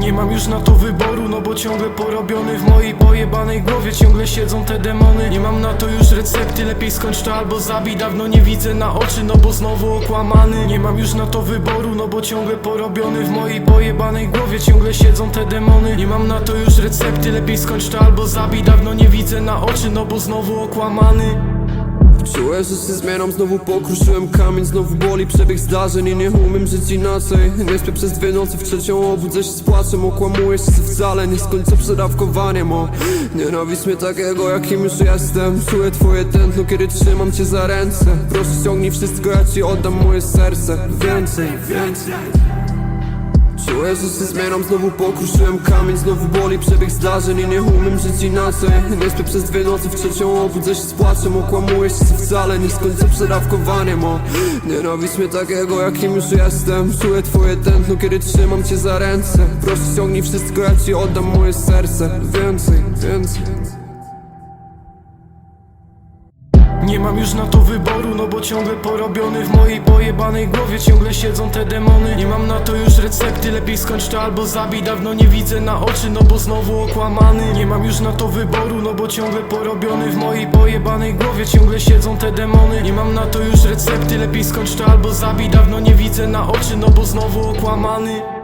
Nie mam już na to wyboru, no bo ciągle porobiony W mojej pojebanej głowie ciągle siedzą te demony. Nie mam na to już recepty, lepiej skończ to albo zabij. Dawno nie widzę na oczy, no bo znowu okłamany. Nie mam już na to wyboru, no bo ciągle porobiony W mojej pojebanej głowie ciągle siedzą te demony. Nie mam na to już recepty, lepiej skończ to albo zabij. Dawno nie widzę na oczy, no bo znowu okłamany. Czułem, że się zmieniam, znowu pokruszyłem kamień Znowu boli przebieg zdarzeń i nie umiem żyć inaczej. Nie śpię przez dwie nocy, w trzecią obudzę się z płaczem Okłamujesz się wcale, nie skończę przedawkowaniem O, nienawiść mnie takiego, jakim już jestem. Czuję twoje tętno, kiedy trzymam cię za ręce. Proszę ściągnij wszystko, ja ci oddam moje serce. Więcej, więcej Czuję, że się zmieniam, znowu pokruszyłem kamień Znowu boli przebieg zdarzeń i nie umiem żyć inaczej. Nie śpię przez dwie nocy, w trzecią obudzę się z płaczem Okłamujesz się wcale, nie skończę przedawkowaniem O, nienawiść mnie takiego, jakim już jestem. Czuję twoje tętno, kiedy trzymam cię za ręce. Proszę ściągnij wszystko, ja ci oddam moje serce. Więcej, więcej Nie mam już na to wyboru, no bo ciągle porobiony w mojej pojebanej głowie. Ciągle siedzą te demony. Nie mam na to już recepty, lepiej skończ to albo zabij. Dawno nie widzę na oczy, no bo znowu okłamany. Nie mam już na to wyboru, no bo ciągle porobiony w mojej pojebanej głowie. Ciągle siedzą te demony. Nie mam na to już recepty, lepiej skończ to albo zabij. Dawno nie widzę na oczy, no bo znowu okłamany